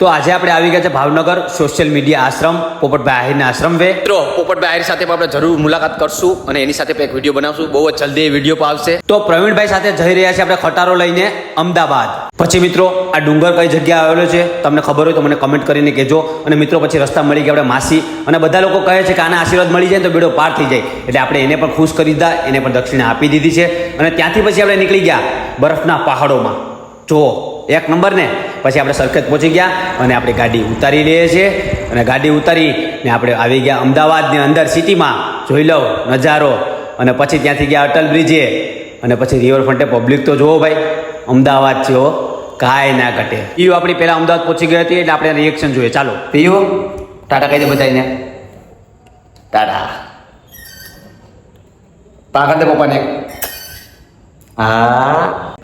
તો આજે આપણે આવી ગયા છે ભાવનગર સોશિયલ મીડિયા આશ્રમ પોપટભાઈ આહિરના આશ્રમ વે. મિત્રો પોપટભાઈ આહિર સાથે પણ આપણે જરૂર મુલાકાત કરશું અને એની સાથે એક વીડિયો બનાવશું. બહુ જ જલ્દી એ વીડિયો આવશે. તો પ્રવીણભાઈ સાથે જઈ રહ્યા છે આપણે ખટારો લઈને અમદાવાદ. પછી મિત્રો આ ડુંગર કઈ જગ્યાએ આવેલો છે? તમને ખબર હોય તો મને કમેન્ટ કરીને કહેજો. અને મિત્રો પછી રસ્તા મળી ગયા આપણે માસી. અને બધા લોકો કહે છે કે આના આશીર્વાદ મળી જાય તો બેડો પાર થઈ જાય. એટલે આપણે એને પણ ખુશ કરી દીધા એને પણ દક્ષિણા આપી દીધી છે. અને ત્યાંથી પછી આપણે નીકળી ગયા બરફના પહાડોમાં. જુઓ એક નંબર ને પછી આપણે સરખેજ પહોંચી ગયા અને આપણે ગાડી ઉતારી લઈએ છીએ. અને ગાડી ઉતારી ને આપણે આવી ગયા અમદાવાદની અંદર સિટીમાં. જોઈ લઉં નજારો. અને પછી ત્યાંથી ગયા અટલ બ્રિજે. અને પછી રિવરફ્રન્ટે પબ્લિક તો જુઓ ભાઈ. અમદાવાદ છે કાંઈ ના ઘટે. પીયુ આપણી પહેલાં અમદાવાદ પહોંચી ગઈ હતી એટલે આપણે રિએક્શન જોઈએ. ચાલો પીઓ ટાટા કહી દે બધાને ટાટા. પા દે પપ્પાને. હા.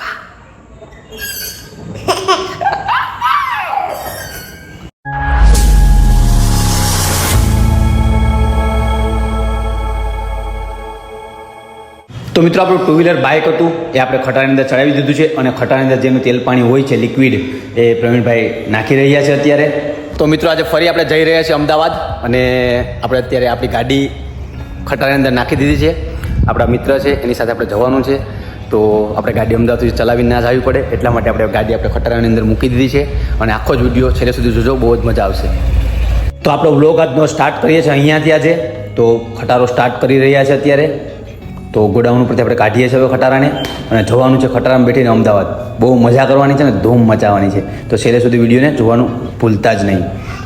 તો મિત્રો, આપણું ટુ વ્હીલર બાઇક હતું, એ આપણે ખટાની અંદર ચડાવી દીધું છે અને ખટાની અંદર જેનું તેલ પાણી હોય છે લિક્વિડ એ પ્રવીણભાઈ નાખી રહ્યા છે અત્યારે. તો મિત્રો, આજે ફરી આપણે જઈ રહ્યા છીએ અમદાવાદ અને આપણે અત્યારે આપણી ગાડી ખટાની અંદર નાખી દીધી છે. આપણા મિત્ર છે, એની સાથે આપણે જવાનું છે. તો આપણે ગાડી અમદાવાદ ચલાવીને ના જવી પડે, એટલા માટે આપણે ગાડી આપણે ખટારાની અંદર મૂકી દીધી છે. અને આખો જ વીડિયો છેલ્લે સુધી જોજો, બહુ જ મજા આવશે. તો આપણો વ્લોગ આજનો સ્ટાર્ટ કરીએ છીએ અહીંયાથી આજે. તો ખટારો સ્ટાર્ટ કરી રહ્યા છે અત્યારે. તો ગોડાઉન ઉપરથી આપણે કાઢીએ છીએ હવે ખટારાને. અને જવાનું છે ખટારામાં બેઠીને અમદાવાદ. બહુ મજા કરવાની છે ને ધૂમ મચાવવાની છે. તો છેલ્લે સુધી વિડીયોને જોવાનું ભૂલતા જ નહીં.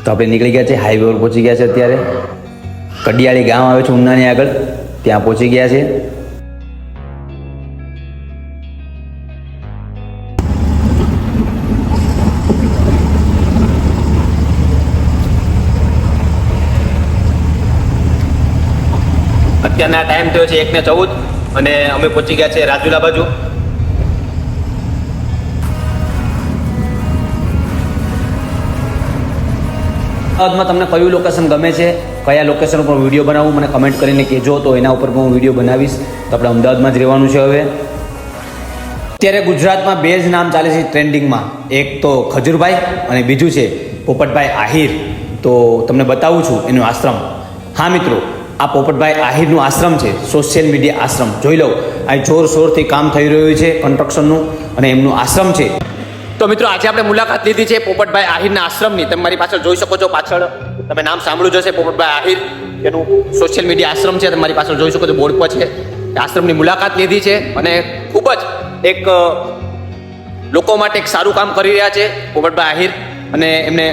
તો આપણે નીકળી ગયા છે હાઈવે પર પહોંચી ગયા છે અત્યારે. કડિયાળી ગામ આવે છે, ઉનાની આગળ. ત્યાં પહોંચી ગયા છે. અત્યારના ટાઈમ થયો છે એકને ચૌદ અને અમે પહોંચી ગયા છે રાજુલા બાજુ. અમદાવાદમાં તમને કયું લોકેશન ગમે છે, કયા લોકેશન ઉપર વીડિયો બનાવવું મને કમેન્ટ કરીને કહેજો, તો એના ઉપર હું વીડિયો બનાવીશ. તો આપણે અમદાવાદમાં જ રહેવાનું છે હવે. અત્યારે ગુજરાતમાં બે જ નામ ચાલે છે ટ્રેન્ડિંગમાં. એક તો ખજૂરભાઈ અને બીજું છે પોપટભાઈ આહિર. તો તમને બતાવું છું એનું આશ્રમ. હા મિત્રો આ પોપટભાઈ આહિરનું આશ્રમ છે સોશિયલ મીડિયા આશ્રમ. જોઈ લો અહીં જોર શોરથી કામ થઈ રહ્યું છે કન્સ્ટ્રક્શનનું અને એમનું આશ્રમ છે. તો મિત્રો, આજે આપણે મુલાકાત લીધી છે પોપટભાઈ આહિરના આશ્રમની. તમે મારી પાછળ જોઈ શકો છો પાછળ. તમે નામ સાંભળ્યું જશે પોપટભાઈ આહિર. એનું સોશિયલ મીડિયા આશ્રમ છે, તમે મારી પાછળ જોઈ શકો છો, બોર્ડ પર છે. આશ્રમની મુલાકાત લીધી છે અને ખૂબ જ એક લોકો માટે એક સારું કામ કરી રહ્યા છે પોપટભાઈ આહિર. અને એમને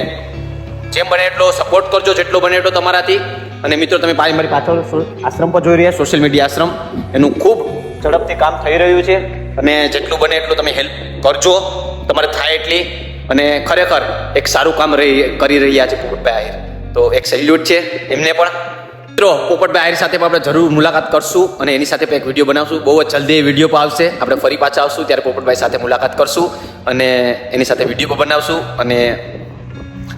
જેમ બને એટલો સપોર્ટ કરજો, જેટલો બને એટલો તમારાથી. અને મિત્રો, તમે મારી પાછળ આશ્રમ પર જોઈ રહ્યા સોશિયલ મીડિયા આશ્રમ. એનું ખૂબ ઝડપથી કામ થઈ રહ્યું છે. અને જેટલું બને એટલું તમે હેલ્પ કરજો. તમારે થાય એટલી. અને ખરેખર એક સારું કામ રહી, કરી રહ્યા છે પોપટભાઈ આહિર. તો એક સેલ્યુટ છે એમને પણ. મિત્રો, પોપટભાઈ આહિર સાથે પણ આપણે જરૂર મુલાકાત કરશું અને એની સાથે પણ એક વીડિયો બનાવશું. બહુ જ જલ્દી એ વીડિયો પણ આવશે. આપણે ફરી પાછા આવશું ત્યારે પોપટભાઈ સાથે મુલાકાત કરશું અને એની સાથે વીડિયો પણ બનાવશું. અને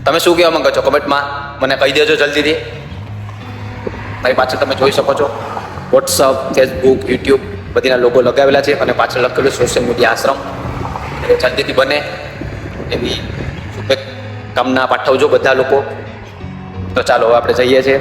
તમે શું કહેવા માંગો છો? કમેન્ટમાં મને કહી દેજો જલ્દીથી. મારી પાછળ તમે જોઈ શકો છો. વોટ્સઅપ ફેસબુક યુટ્યુબ બધીના લોગો લગાવેલા છે અને પાછળ લખેલું સોશિયલ મીડિયા આશ્રમ. એટલે જલ્દીથી બને. એવી કામના પાઠવજો બધા લોકો. તો ચાલો આપણે જઈએ છીએ.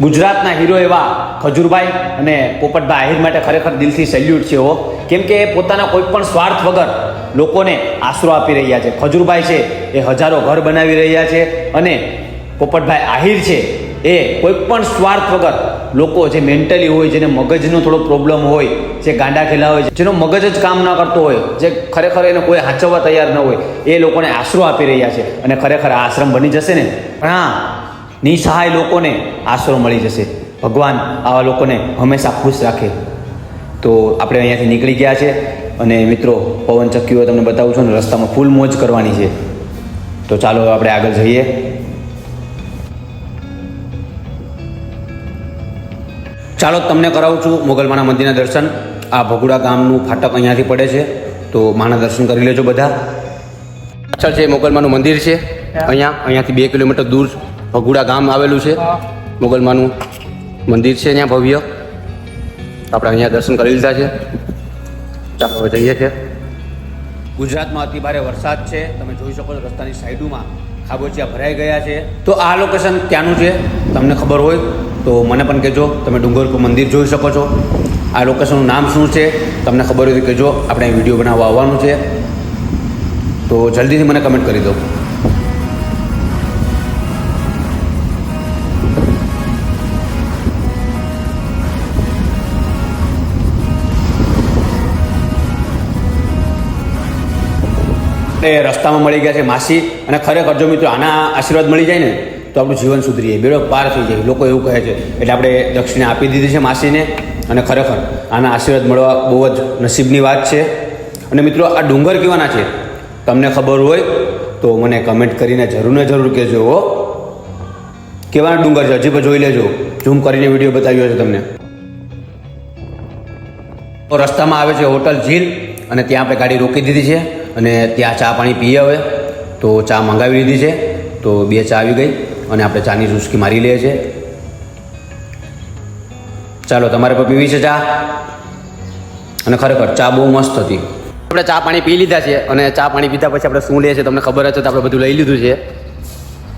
ગુજરાતના હીરો એવા ખજૂરભાઈ અને પોપટભાઈ આહિર માટે ખરેખર દિલથી સેલ્યુટ છે હો. કેમ કે પોતાના કોઈ પણ સ્વાર્થ વગર લોકોને આશરો આપી રહ્યા છે. ખજૂરભાઈ છે એ હજારો ઘર બનાવી રહ્યા છે અને પોપટભાઈ આહિર છે એ કોઈ પણ સ્વાર્થ વગર લોકો જે મેન્ટલી હોય, જેને મગજનો થોડો પ્રોબ્લેમ હોય, જે ગાંડા ખેલા હોય, જેનો મગજ જ કામ ન કરતો હોય, જે ખરેખર એને કોઈ હાચવવા તૈયાર ન હોય, એ લોકોને આશરો આપી રહ્યા છે અને ખરેખર આશ્રમ બની જશે ને? ઘણા નિસહાય લોકોને આશરો મળી જશે. ભગવાન આવા લોકોને હંમેશા ખુશ રાખે. તો આપણે અહીંયાથી નીકળી ગયા છે અને મિત્રો પવન ચક્કીઓ તમને બતાવું છું ને રસ્તામાં ફૂલ મોજ કરવાની છે. તો ચાલો આપણે આગળ જઈએ. ચાલો તમને કરાવું છું મોગલમાના મંદિરના દર્શન. આ ભગુડા ગામનું ફાટક અહીંયાથી પડે છે. તો માના દર્શન કરી લેજો બધા. પાછળ છે મોગલમાનું મંદિર છે. અહીંયા, અહીંયાથી બે કિલોમીટર દૂર ભગુડા ગામ આવેલું છે. મોગલમાનું મંદિર છે અહીંયા ભવ્ય. આપણે અહીંયા દર્શન કરી લીધા છે. ચાલો હવે જઈએ છીએ ગુજરાતમાં અતિ ભારે વરસાદ છે. તમે જોઈ શકો છો રસ્તાની સાઈડોમાં ખાબોચિયા ભરાઈ ગયા છે. તો આ લોકેશન ક્યાંનું છે? તમને ખબર હોય તો મને પણ કહેજો. તમે ડુંગરપુર મંદિર જોઈ શકો છો. આ લોકેશનનું નામ શું છે? તમને ખબર હોય તો કહેજો. આપણે વીડિયો બનાવવા આવવાનું છે. તો જલ્દીથી મને કમેન્ટ કરી દો. એ રસ્તામાં મળી ગયા છે માસી. અને ખરેખર જો મિત્રો આના આશીર્વાદ મળી જાય ને, તો આપણું જીવન સુધરી જાય બેડો પાર થઈ જાય, લોકો એવું કહે છે. એટલે આપણે દક્ષિણા આપી દીધી છે માસીને. અને ખરેખર આના આશીર્વાદ મળવા બહુ જ નસીબની વાત છે. અને મિત્રો આ ડુંગર કેવાના છે? તમને ખબર હોય, તો મને કમેન્ટ કરીને જરૂર ને જરૂર કહેજો હો. કેવાના ડુંગર છે? હજી પણ જોઈ લેજો. ઝૂમ કરીને વીડિયો બતાવ્યો છે તમને. રસ્તામાં આવે છે હોટલ ઝીલ. અને ત્યાં આપણે ગાડી રોકી દીધી છે. અને ત્યાં ચા પાણી પીએ હવે. તો ચા મંગાવી લીધી છે. તો બે ચા આવી ગઈ અને આપણે ચાની ચુસ્કી મારી લઈએ છીએ. ચાલો, તમારે પણ પીવી છે ચા? અને ખરેખર ચા બહુ મસ્ત હતી. આપણે ચા પાણી પી લીધા છે અને ચા પાણી પીધા પછી આપણે શું લઈએ છીએ તમને ખબર છે તો આપણે બધું લઈ લીધું છે.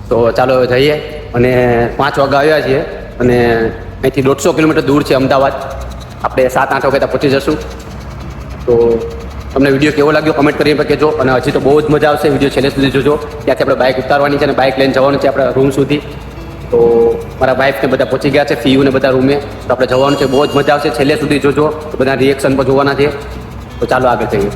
તો ચાલો જઈએ અને પાંચ વાગ્યા આવ્યા છીએ અને અહીંથી દોઢસો કિલોમીટર દૂર છે અમદાવાદ. આપણે સાત આઠ વાગ્યા પહોંચી જશું. તો તમને વીડિયો કેવો લાગ્યો? કમેન્ટ કરીને પણ કહેજો. અને હજી તો બહુ જ મજા આવશે. વીડિયો છેલ્લે સુધી જોજો. ત્યાંથી આપણે બાઇક ઉતારવાની છે અને બાઇક લઈને જવાનું છે આપણા રૂમ સુધી. તો મારા વાઇફને બધા પહોંચી ગયા છે ફીયુને બધા રૂમે તો આપણે જવાનું છે. બહુ જ મજા આવશે. છેલ્લે સુધી જોજો. બધા રિએક્શન પણ જોવાના છે. તો ચાલો આગળ જઈએ.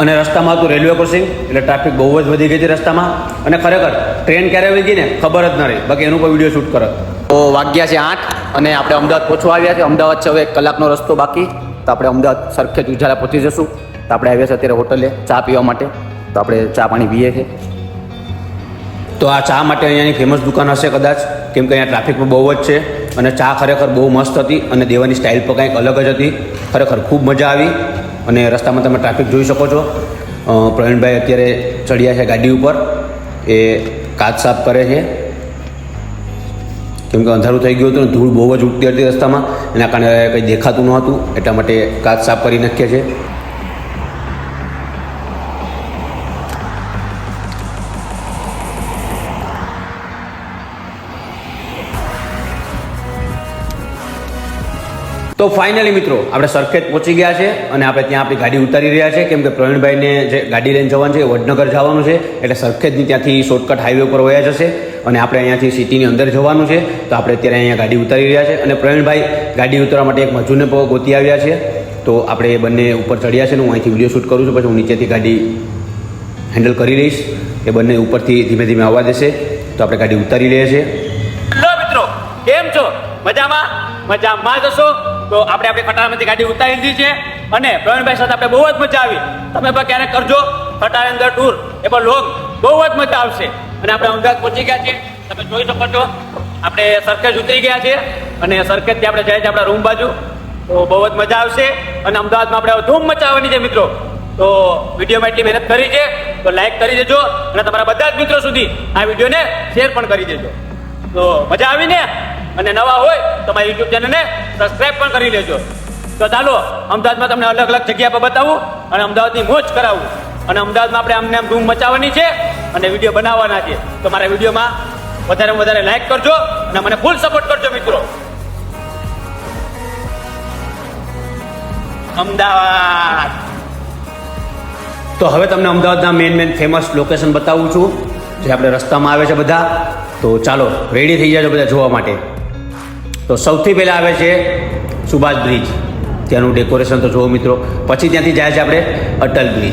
અને રસ્તામાં હતું રેલવે ક્રોસિંગ એટલે ટ્રાફિક બહુ જ વધી ગઈ હતી રસ્તામાં. અને ખરેખર ટ્રેન ક્યારે આવી ગઈ ને? ખબર જ ન રહી. બાકી એનું પણ વીડિયો શૂટ કરો. તો વાગ્યા છે આઠ અને આપણે અમદાવાદ પહોંચવા આવ્યા છે. અમદાવાદ છે હવે એક કલાકનો રસ્તો બાકી. તો આપણે અમદાવાદ સરખેજ ઉજાલા પહોંચી જશું. આપણે આવ્યા છે અત્યારે હોટલે ચા પીવા માટે. તો આપણે ચા પાણી પીએ છીએ. તો આ ચા માટે અહીંયાની ફેમસ દુકાન હશે કદાચ, કેમ કે અહીંયા ટ્રાફિક બહુ જ છે અને ચા ખરેખર બહુ મસ્ત હતી અને દેવાની સ્ટાઇલ પણ કંઈક અલગ જ હતી. ખરેખર ખૂબ મજા આવી અને રસ્તામાં તમે ટ્રાફિક જોઈ શકો છો. પ્રવીણભાઈ અત્યારે ચડ્યા છે ગાડી ઉપર. એ કાચ સાફ કરે છે. કેમ કે અંધારું થઈ ગયું હતું ધૂળ બહુ જ ઉઠતી હતી રસ્તામાં. એના કારણે કંઈ દેખાતું નહોતું. એટલા માટે કાચ સાફ કરી નાખીએ છે. તો ફાઇનલી મિત્રો, આપણે સરખેજ પહોંચી ગયા છે અને આપણે ત્યાં આપણી ગાડી ઉતારી રહ્યા છે. કેમ કે પ્રવીણભાઈને જે ગાડી લઈને જવાનું છે એ વડનગર જવાનું છે. એટલે સરખેજની ત્યાંથી શોર્ટકટ હાઈવે ઉપર વયા જશે અને આપણે અહીંયાથી સિટીની અંદર જવાનું છે. તો આપણે અત્યારે અહીંયા ગાડી ઉતારી રહ્યા છે અને પ્રવીણભાઈ ગાડી ઉતારવા માટે એક મજૂરને ગોતી આવ્યા છે. તો આપણે એ બંને ઉપર ચડ્યા છે ને હું અહીંથી વીડિયો શૂટ કરું છું. પછી હું નીચેથી ગાડી હેન્ડલ કરી લઈશ. એ બંને ઉપરથી ધીમે ધીમે આવવા દેશે. તો આપણે ગાડી ઉતારી રહ્યા છીએ. મિત્રો, કેમ છો? મજામાં? મજામાં જશો તો આપણે આપણી ખટારામાંથી ગાડી ઉતારી દીધી છે અને પ્રવીણભાઈ સાથે આપણે બહુ જ મજા આવી. તમે પણ ક્યારેક કરજો. ખટારા અંદર ટૂર એ પણ લોક બહુ જ મજા આવશે. અને આપણે અમદાવાદ પહોંચી ગયા છીએ. તમે જોઈ શકો છો. આપણે સરખેજ ઉતરી ગયા છીએ. અને સરખેજથી આપણે જાય છે આપણા રૂમ બાજુ. તો બહુ જ મજા આવશે. અને અમદાવાદમાં આપણે ધૂમ મચાવવાની છે મિત્રો. તો વિડીયોમાં એટલી મહેનત કરી છે. તો લાઈક કરી દેજો. અને તમારા બધા જ મિત્રો સુધી આ વિડીયોને શેર પણ કરી દેજો. તો મજા આવી ને? અને નવા હોય તો મારી યુટ્યુબ ચેનલને સબસ્ક્રાઈબ પણ કરી લેજો. તો ચાલો, અમદાવાદમાં તમને અલગ અલગ જગ્યા પર બતાવું અને અમદાવાદની મોજ કરાવું. અને અમદાવાદમાં આપણે આમને આમ ધૂમ મચાવવાની છે અને વીડિયો બનાવવાના છે. તો મારા વિડીયોમાં વધારે વધારે લાઈક કરજો અને મને ફૂલ સપોર્ટ કરજો મિત્રો. અમદાવાદ. તો હવે તમને અમદાવાદના મેન મેન ફેમસ લોકેશન બતાવું છું, જે આપણે રસ્તામાં આવે છે બધા. તો ચાલો રેડી થઈ જાજો બધા જોવા માટે. તો સૌથી પહેલાં આવે છે સુભાષ બ્રિજ. ત્યાંનું ડેકોરેશન તો જુઓ મિત્રો. પછી ત્યાંથી જાય છે આપણે અટલ બ્રિજ.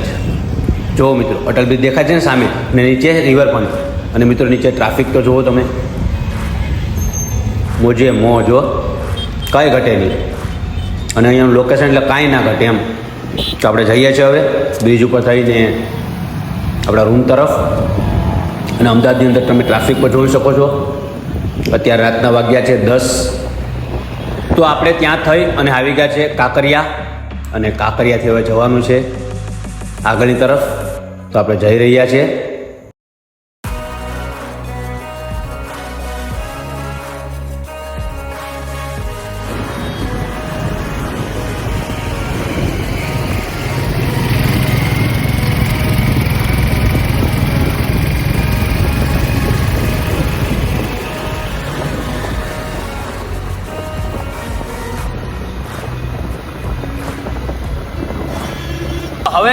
જુઓ મિત્રો, અટલ બ્રિજ દેખાય છે ને સામે? અને નીચે રિવરફ્રન્ટ અને મિત્રો નીચે ટ્રાફિક તો જુઓ તમે. મોજે મો જો કાંઈ ઘટે નહીં. અને અહીંયાનું લોકેશન એટલે કાંઈ ના ઘટે એમ. તો આપણે જઈએ છીએ હવે બ્રિજ ઉપર થઈને આપણા રૂમ તરફ. અને અમદાવાદની અંદર તમે ટ્રાફિક પર જોઈ શકો છો. અત્યારે રાતના વાગ્યા છે દસ. તો આપણે ત્યાં થઈ અને આવી ગયા છે કાંકરિયા. અને કાંકરિયાથી હવે જવાનું છે આગળની તરફ. તો આપણે જઈ રહ્યા છીએ.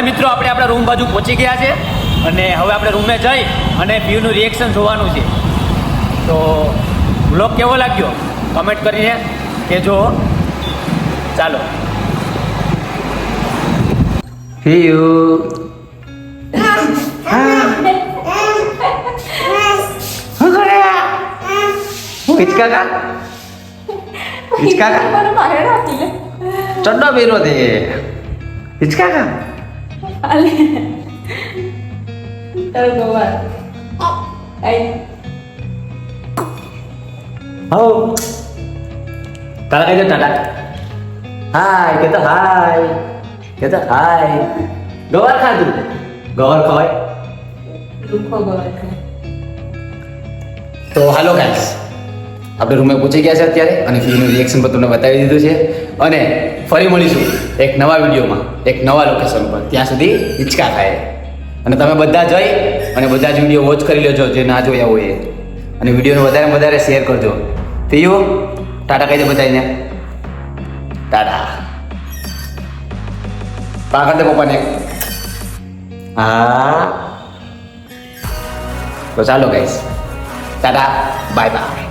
મિત્રો આપણે આપણા રૂમ બાજુ પહોંચી ગયા છે અને હવે આપણે રૂમે જઈ અને પીયુનું રિએક્શન જોવાનું છે. તો બ્લોગ કેવો લાગ્યો? કમેન્ટ કરીને કહેજો. ચાલો. પીયુ હિચકા કા કા લે. ચડ્ડો પહેરો તે. હિચકા કા તારો ગવાર આઈ હો તારા કઈ ટાટા હાય કે તો હાય કે તો હાય ગવાર ખાધું ગવાર ખવાય લુખો ગવાર તો હાલો ગાઈસ આપણે રૂમે પૂછી ગયા છે અત્યારે અને ફીનું રિએક્શન પણ તમને બતાવી દીધું છે. અને ફરી મળીશું એક નવા વિડીયોમાં, એક નવા લોકેશન પર. ત્યાં સુધી હિંચકા ખાય અને તમે બધા જઈ અને બધા જ વીડિયો વોચ કરી લેજો જે ના જોયા હોય અને વિડીયોને વધારે વધારે શેર કરજો. પીયુ ટાટા કહી દે બધાને ટાટા. પાકડ દે પપ્પાને. હા. તો ચાલો ગાઈસ ટાટા. Bye bye